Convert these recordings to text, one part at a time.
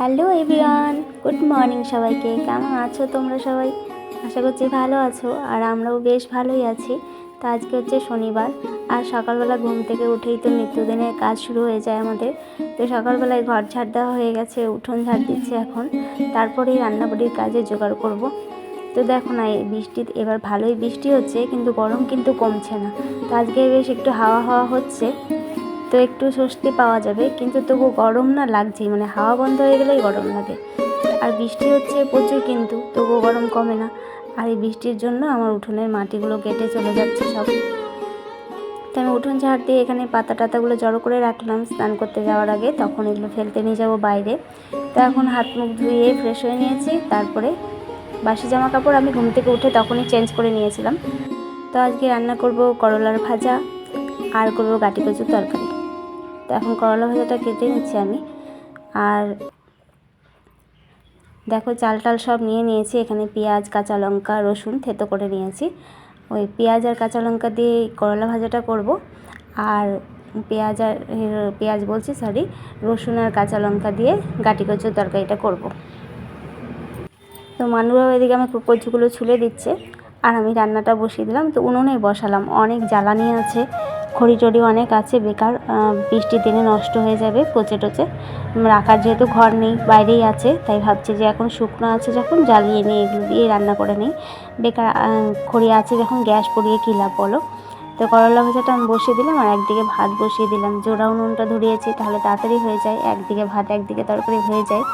Hello everyone, good morning সবাইকে। কেমন আছো তোমরা সবাই? আশা করছি ভালো আছো, আর আমরাও বেশ ভালোই আছি। তো আজকে হচ্ছে শনিবার, আর সকালবেলা ঘুম থেকে উঠেই তো নিত্যদিনের কাজ শুরু হয়ে যায় আমাদের। তো সকালবেলায় ঘর ঝাড় দেওয়া হয়ে গেছে, উঠোন ঝাড় দিচ্ছে এখন। তারপরেই রান্নাবাড়ির কাজে জোগাড় করব। তো দেখো না, এই বৃষ্টি, এবার ভালোই বৃষ্টি হচ্ছে, কিন্তু গরম কিন্তু কমছে না। তো আজকে বেশ একটু হাওয়া হাওয়া হচ্ছে। তো একটু স্বস্তি পাওয়া যাবে, কিন্তু তবু গরম না লাগছেই মানে হাওয়া বন্ধ হয়ে গেলেই গরম লাগে। আর বৃষ্টি হচ্ছে প্রচুর কিন্তু তবুও গরম কমে না। আর এই বৃষ্টির জন্য আমার উঠোনের মাটিগুলো কেটে চলে যাচ্ছে সব। তো আমি উঠোন ঝাড় দিয়ে এখানে পাতা টাতাগুলো জড়ো করে রাখলাম স্নান করতে যাওয়ার আগে, তখন এগুলো ফেলতে নিয়ে যাব বাইরে। তো এখন হাত মুখ ধুয়ে ফ্রেশ হয়ে নিয়েছি, তারপরে বাসি জামা কাপড় আমি ঘুম থেকে উঠে তখনই চেঞ্জ করে নিয়েছিলাম। তো আজকে রান্না করব করলার ভাজা, আর করব গাটি কচুর তরকারি। তো এখন করলা ভাজাটা কেটে নিচ্ছি আমি। আর দেখো চাল টাল সব নিয়ে নিয়েছি, এখানে পেঁয়াজ, কাঁচা লঙ্কা, রসুন থেতো করে নিয়েছি। ওই পেঁয়াজ আর কাঁচা লঙ্কা দিয়ে করলা ভাজাটা করব। আর পেঁয়াজ আর পেঁয়াজ বলছি সরি রসুন আর কাঁচা লঙ্কা দিয়ে গাটি কচুর তরকারিটা করব। তো মানুবাবু এদিকে আমার কচুগুলো ছুলে দিচ্ছে, আর আমি রান্নাটা বসিয়ে দিলাম। তো উনুনে বসালাম, অনেক জ্বালানি আছে। খড়ি টড়ি অনেক আছে, বেকার বৃষ্টির দিনে নষ্ট হয়ে যাবে, পচে টচে। রাখার যেহেতু ঘর নেই, বাইরেই আছে, তাই ভাবছি যে এখন শুকনো আছে যখন জ্বালিয়ে নিয়ে এগুলো দিয়ে রান্না করে নেই। বেকার খড়ি আছে যখন গ্যাস পড়িয়ে কী লাভ বলো? তো করলা ভাজাটা আমি বসিয়ে দিলাম আর একদিকে ভাত বসিয়ে দিলাম। জোড়া উনুনটা ধরিয়েছি, তাহলে তাড়াতাড়ি হয়ে যায়, একদিকে ভাত, একদিকে তরকারি হয়ে যায়।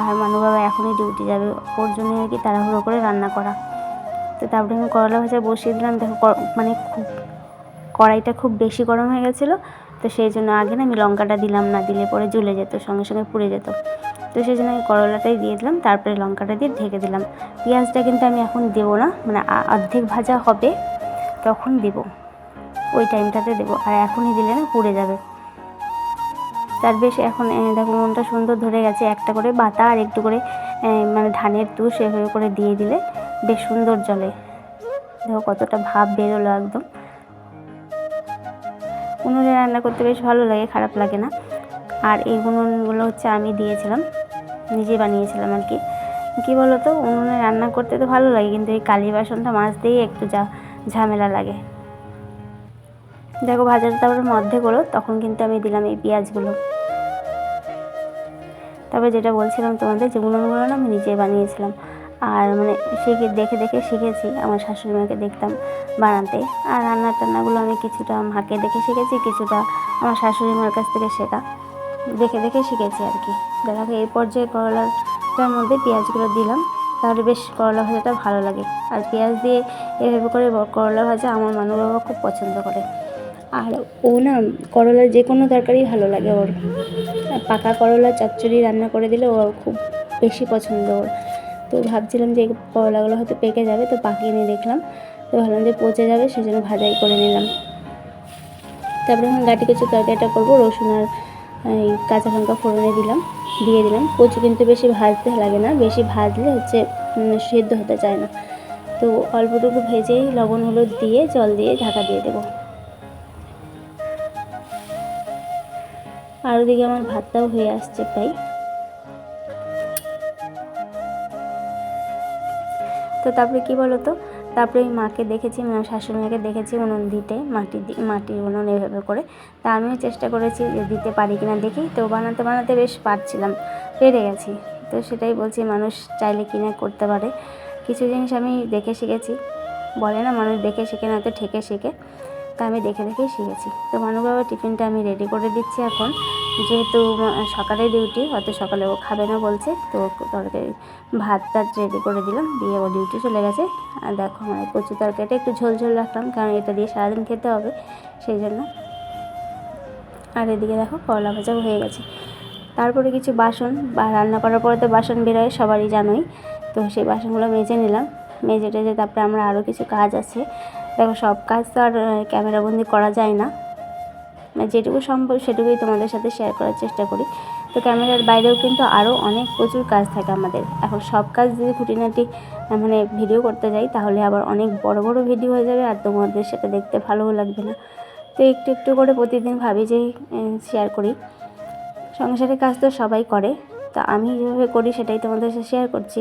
আর মানু বাবা এখনই ডিউটি যাবে, ওর জন্য আর কি তাড়াহুড়ো করে রান্না করা। তো তারপরে আমি করলা ভাজা বসিয়ে দিলাম। দেখো মানে খুব কড়াইটা খুব বেশি গরম হয়ে গেছিল, তো সেই জন্য আগে না আমি লঙ্কাটা দিলাম না, দিলে পরে জ্বলে যেত, সঙ্গে সঙ্গে পুড়ে যেত। তো সেই জন্য আমি করলাটাই দিয়ে দিলাম, তারপরে লঙ্কাটা দিয়ে ঢেকে দিলাম। পেঁয়াজটা কিন্তু আমি এখন দেবো না মানে অর্ধেক ভাজা হবে, তখন দেবো। ওই টাইমটাতে দেবো, আর এখনই দিলে না পুড়ে যাবে। তার বেশ এখন দেখো মনটা সুন্দর ধরে গেছে, একটা করে বাতা আর একটু করে মানে ধানের তুষ এভাবে করে দিয়ে দিলে বেশ সুন্দর জলে দেখো কতটা ভাব বেরোলো একদম। উনুনে রান্না করতে বেশ ভালো লাগে, খারাপ লাগে না। আর এই উনুনগুলো হচ্ছে আমি দিয়েছিলাম, নিজে বানিয়েছিলাম আর কি। কী বলো তো উনুনে রান্না করতে তো ভালো লাগে, কিন্তু এই কালি বাসনটা মাজতেই একটু যা ঝামেলা লাগে। দেখো ভাজাটা তারপরে মধ্যে করো, তখন কিন্তু আমি দিলাম এই পেঁয়াজগুলো। তারপরে যেটা বলছিলাম তোমাদের, যে উনুনগুলো না আমি নিজে বানিয়েছিলাম। আর মানে শিখে, দেখে দেখে শিখেছি। আমার শাশুড়ি মাকে দেখতাম বানাতে। আর রান্না টান্নাগুলো আমি কিছুটা মাকে দেখে শিখেছি, কিছুটা আমার শাশুড়ি মার কাছ থেকে শেখা। দেখে দেখে শিখেছি আর কি। দেখো এই পর্যায়ে করলাটার মধ্যে পেঁয়াজগুলো দিলাম। তাহলে বেশ করলা ভাজাটা ভালো লাগে। আর পেঁয়াজ দিয়ে এভাবে করে করলা ভাজা আমার মানু বাবা খুব পছন্দ করে। আর ও না করলার যে কোনো তরকারি ভালো লাগে ওর। পাকা করলা চচ্চড়ি রান্না করে দিলে ও খুব বেশি পছন্দ ওর। তো ভাবছিলাম যে করলাগুলো হয়তো পেকে যাবে, তো পাকিয়ে নিয়ে দেখলাম। তো ভাবলাম যে পচে যাবে সেই জন্য ভাজাই করে নিলাম। তারপরে এখন গাটি কচু তরকারিটা করব, রসুন আর, এই কাঁচা লঙ্কা ফোড়নে দিলাম, দিয়ে দিলাম। কচু কিন্তু বেশি ভাজতে লাগে না, বেশি ভাজলে হচ্ছে সেদ্ধ হতে চায় না। তো অল্পটুকু ভেজেই লবণ হলুদ দিয়ে, জল দিয়ে ঢাকা দিয়ে দেবো। আর ওদিকে আমার ভাতটাও হয়ে আসছে প্রায়। তো তারপরে কী বলো তো তারপরে ওই মাকে দেখেছি আমার শাশুড়ি মাকে দেখেছি উনুন দিতে, মাটি মাটির উনুন এভাবে করে। তা আমিও চেষ্টা করেছি যে দিতে পারি কিনা দেখি। তো বানাতে বানাতে বেশ পারছিলাম, পেরে গেছি। তো সেটাই বলছি, মানুষ চাইলে কিনা করতে পারে। কিছু জিনিস আমি দেখে শিখেছি। বলে না, মানুষ দেখে শিখে না তো ঠেকে শিখে। তা আমি দেখে, দেখেই শিখেছি। তো মানু বাবা টিফিনটা আমি রেডি করে দিচ্ছি এখন। যেহেতু সকালে ডিউটি অত সকালে ও খাবে না বলছে, তো তরকারি, ভাত টাত রেডি করে দিলাম, দিয়ে ও ডিউটি চলে গেছে। আর দেখো আমার কচু তরকারিটা একটু ঝোল ঝোল রাখলাম, কারণ এটা দিয়ে সারাদিন খেতে হবে, সেই জন্য। আর এদিকে দেখো করলা ভাজাও হয়ে গেছে। তারপরে কিছু বাসন, বা রান্না করার পরে তো বাসন বেরোয়, সবারই জানোই। তো সেই বাসনগুলো মেজে নিলাম, মেজে টেজে তারপরে আমরা আরও কিছু কাজ আছে। দেখো সব কাজ তো আর ক্যামেরাবন্দি করা যায় না। মানে যেটুকু সম্ভব সেটুকুই তোমাদের সাথে শেয়ার করার চেষ্টা করি। তো ক্যামেরার বাইরেও কিন্তু আরও অনেক প্রচুর কাজ থাকে আমাদের। এখন সব কাজ যদি খুঁটিনাটি মানে ভিডিও করতে যাই, তাহলে আবার অনেক বড় বড় ভিডিও হয়ে যাবে আর তোমাদের সেটা দেখতে ভালোও লাগবে না। তো একটু একটু করে প্রতিদিন ভাবি যে শেয়ার করি। সংসারের কাজ তো সবাই করে। তো আমি যেভাবে করি সেটাই তোমাদের সাথে শেয়ার করছি।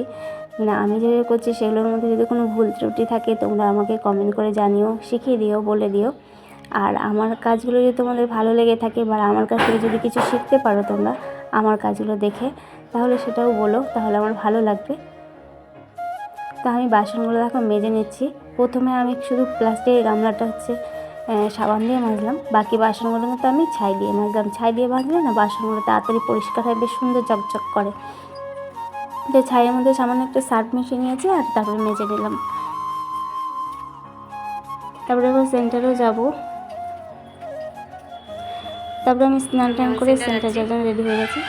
না আমি যেভাবে করছি সেগুলোর মধ্যে যদি কোনো ভুল ত্রুটি থাকে, তোমরা আমাকে কমেন্ট করে জানিও, শিখিয়ে দিও, বলে দিও। আর আমার কাজগুলো যদি তোমাদের ভালো লেগে থাকে বা আমার কাছ থেকে যদি কিছু শিখতে পারো তোমরা আমার কাজগুলো দেখে, তাহলে সেটাও বলো, তাহলে আমার ভালো লাগবে। তা আমি বাসনগুলো দেখো মেজে নিচ্ছি। প্রথমে আমি শুধু প্লাস্টিকের গামলাটা হচ্ছে সাবান দিয়ে মাজলাম। বাকি বাসনগুলো কিন্তু আমি ছাই দিয়ে মাজলাম। ছাই দিয়ে মাজলে না বাসনগুলো তাড়াতাড়ি পরিষ্কার হয়, বেশ সুন্দর চকচক করে। তো ছাইয়ের মধ্যে সামান্য একটা সার্ফ মিশিয়ে নিয়েছি আর তারপরে মেজে নিলাম। তারপরে সেন্টারেও যাব। তারপরে আমি স্নান টান করে সেন্টার যাওয়ার জন্য রেডি হয়ে গেছি।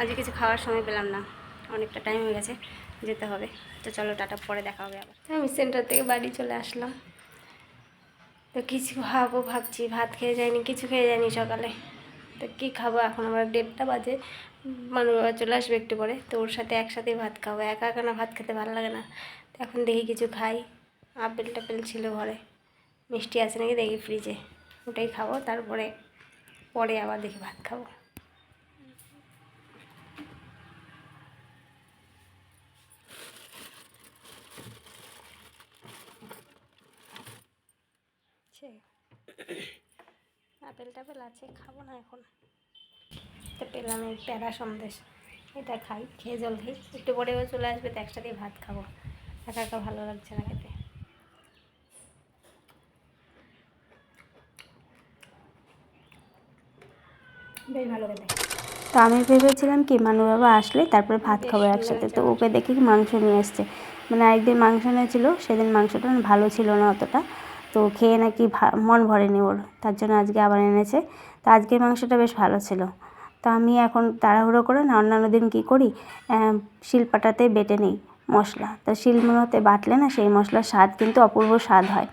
আজকে কিছু খাওয়ার সময় পেলাম না অনেকটা টাইম হয়ে গেছে যেতে হবে। তো চলো টাটা পরে দেখা হবে আবার। আমি সেন্টার থেকে বাড়ি চলে আসলাম। তো কিছু খাব ভাবছি ভাত খেয়ে যায়নি কিছু খেয়ে যায়নি সকালে। তো কী খাব এখন? আমার দেড়টা বাজে মানুষ বাবা চলে আসবে একটু পরে। তো ওর সাথে একসাথেই ভাত খাব একা একা না ভাত খেতে ভালো লাগে না। তো এখন দেখি কিছু খাই। আপেল টাপেল ছিল ঘরে। মিষ্টি আছে নাকি দেখি ফ্রিজে ওটাই খাব তারপরে পরে আবার দেখি ভাত খাব। আপেল টাপেল আছে, খাব না এখন। তো পেলাম এই প্যারা সন্দেশ। এটা খাই, খেয়ে জল খাই। একটু পরে চলে আসবে, তো একসাথে ভাত খাব। একা একা ভালো লাগছে না খেতে বেশ ভালো খেতে। তো আমি ভেবেছিলাম কি মানু বাবা আসলে তারপরে ভাত খাব একসাথে। তো ওকে দেখি কি মাংস নিয়ে এসছে। মানে একদিন মাংস এনেছিল সেদিন মাংসটা ভালো ছিল না অতটা। তো খেয়ে নাকি মন ভরেনি ওর। তার জন্য আজকে আবার এনেছে। তো আজকের মাংসটা বেশ ভালো ছিল। তো আমি এখন তাড়াহুড়ো করে না অন্যান্য দিন কী করি? শিলপাটাতে বেটে নিই মশলা। তো শিলনোড়াতে বাটলে না সেই মশলার স্বাদ কিন্তু অপূর্ব স্বাদ হয়।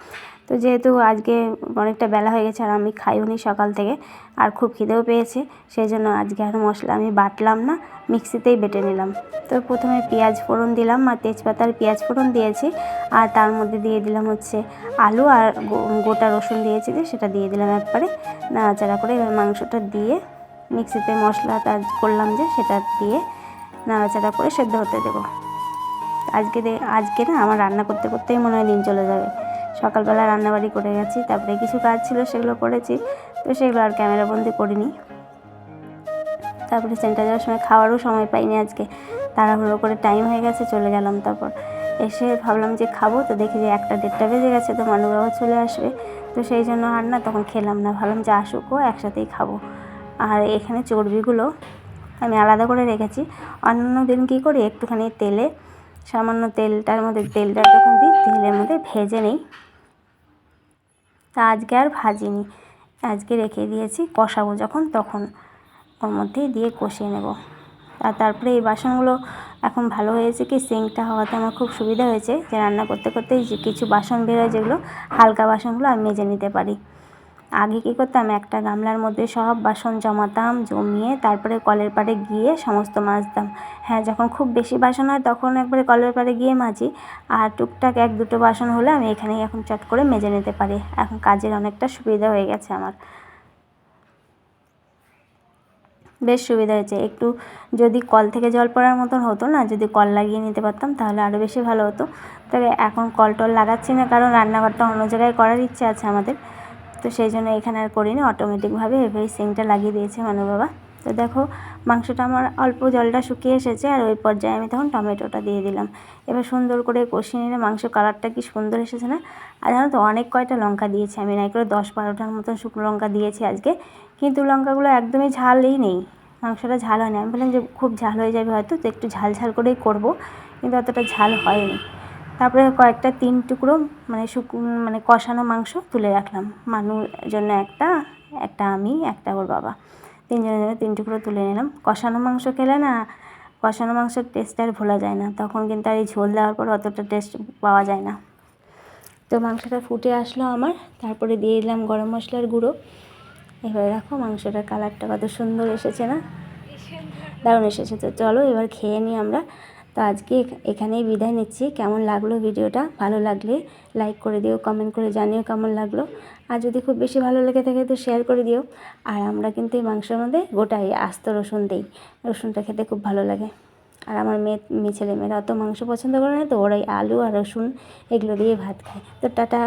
তো যেহেতু আজকে অনেকটা বেলা হয়ে গেছে আর আমি খাইওনি সকাল থেকে, আর খুব খিদেও পেয়েছে সেই জন্য আজকে আর মশলা আমি বাটলাম না, মিক্সিতেই বেটে নিলাম। তো প্রথমে পেঁয়াজ ফোড়ন দিলাম, আর তেজপাতার পেঁয়াজ ফোড়ন দিয়েছি, আর তার মধ্যে দিয়ে দিলাম হচ্ছে আলু, আর গোটা রসুন দিয়েছি যে সেটা দিয়ে দিলাম একবারে, নাড়াচাড়া করে এবার মাংসটা দিয়ে মিক্সিতে মশলাটা করলাম যে সেটা দিয়ে নাড়াচাড়া করে সেদ্ধ হতে দেবো। আজকে আজকে না আমার রান্না করতে করতেই মনে হয় দিন চলে যাবে। সকালবেলা রান্নাবাড়ি করে গেছি, তারপরে কিছু কাজ ছিল সেগুলো করেছি, তো সেগুলো আর ক্যামেরাবন্দি করিনি। তারপরে সেন্টার যাওয়ার সময় খাওয়ারও সময় পাইনি আজকে। তাড়াহুড়ো করে টাইম হয়ে গেছে, চলে গেলাম তারপর। এসে ভাবলাম যে খাব, তো দেখি যে একটা দেড়টা বেজে গেছে, তো মানু বাবা চলে আসবে। তো সেই জন্য আর না তখন খেলাম না, ভাবলাম যে আসুক আসুকও একসাথেই খাব। আর এখানে চর্বিগুলো আমি আলাদা করে রেখেছি। অন্যান্য দিন কী করি, একটুখানি তেলে, সামান্য তেলটার মধ্যে, তেলটা যখন তেলের মধ্যে ভেজে নেই। তা আজকে আর ভাজিনি। আজকে রেখে দিয়েছি কষাবো যখন, তখন ওর মধ্যেই দিয়ে কষিয়ে নেব। আর তারপরে এই বাসনগুলো এখন ভালো হয়েছে কি, সিঙ্কটা হওয়াতে আমার খুব সুবিধা হয়েছে যে রান্না করতে করতেই যে কিছু বাসন বেরোয় যেগুলো হালকা বাসনগুলো আমি মেজে নিতে পারি। আগে কী করতাম? একটা গামলার মধ্যে সব বাসন জমাতাম, জমিয়ে তারপরে কলের পাড়ে গিয়ে সমস্ত মাজতাম। হ্যাঁ যখন খুব বেশি বাসন হয় তখন একবারে কলের পাড়ে গিয়ে মাজি। আর টুকটাক এক দুটো বাসন হলে আমি এখানেই এখন চট করে মেজে নিতে পারি। এখন কাজের অনেকটা সুবিধা হয়ে গেছে আমার। বেশ সুবিধা হয়েছে। একটু যদি কল থেকে জল পড়ার মতন হতো না, যদি কল লাগিয়ে নিতে পারতাম তাহলে আরও বেশি ভালো হতো। তবে এখন কল টল লাগাচ্ছি না, কারণ রান্নাঘরটা অন্য জায়গায় করার ইচ্ছে আছে আমাদের। তো সেই জন্য এখানে আর করিনি অটোমেটিকভাবে এভাবে সিংটা লাগিয়ে দিয়েছে মানু বাবা। তো দেখো, মাংসটা আমার অল্প জলটা শুকিয়ে এসেছে আর ওই পর্যায়ে আমি তখন টমেটোটা দিয়ে দিলাম। এবার সুন্দর করে কষিয়ে নিলে মাংস কালারটা কি সুন্দর এসেছে না? আর জানো তো, অনেক কয়টা লঙ্কা দিয়েছি আমি। নাই করে দশ বারোটার মতন শুকনো লঙ্কা দিয়েছি আজকে। কিন্তু লঙ্কাগুলো একদমই ঝালই নেই। মাংসটা ঝাল হয়নি। আমি বললাম যে খুব ঝাল হয়ে যাবে হয়তো, তো একটু ঝাল ঝাল করেই করব। কিন্তু অতটা ঝাল হয়নি। তারপরে কয়েকটা তিন টুকরো মানে শুক মানে কষানো মাংস তুলে রাখলাম। মানুর জন্য একটা একটা আমি, একটা ওর বাবা। তিনজনের জন্য তিন টুকরো তুলে নিলাম। কষানো মাংস খেলে না, কষানো মাংসের টেস্ট আর ভোলা যায় না। তখন কিন্তু আর এই ঝোল দেওয়ার পর অতটা টেস্ট পাওয়া যায় না। তো মাংসটা ফুটে আসলো আমার। তারপরে দিয়ে দিলাম গরম মশলার গুঁড়ো। এবার দেখো মাংসটার কালারটা কত সুন্দর এসেছে না? দারুণ এসেছে। তো চলো এবার খেয়ে নিই আমরা। তো আজকে এখানেই বিদায় নিচ্ছি। কেমন লাগল ভিডিওটা? ভালো লাগলে লাইক করে দিও কমেন্ট করে জানিও কেমন লাগল। আর যদি খুব বেশি ভালো লেগে থাকে তো শেয়ার করে দিও। আর আমরা কিন্তু এই মাংসের মধ্যে গোটাই আস্ত রসুন দিই। রসুনটা খেতে খুব ভালো লাগে। আর আমার মেয়ে মেয়ে ছেলে মেয়েরা অত মাংস পছন্দ করে না তো ওরাই আলু আর রসুন এগুলো দিয়ে ভাত খায়। তো টাটা।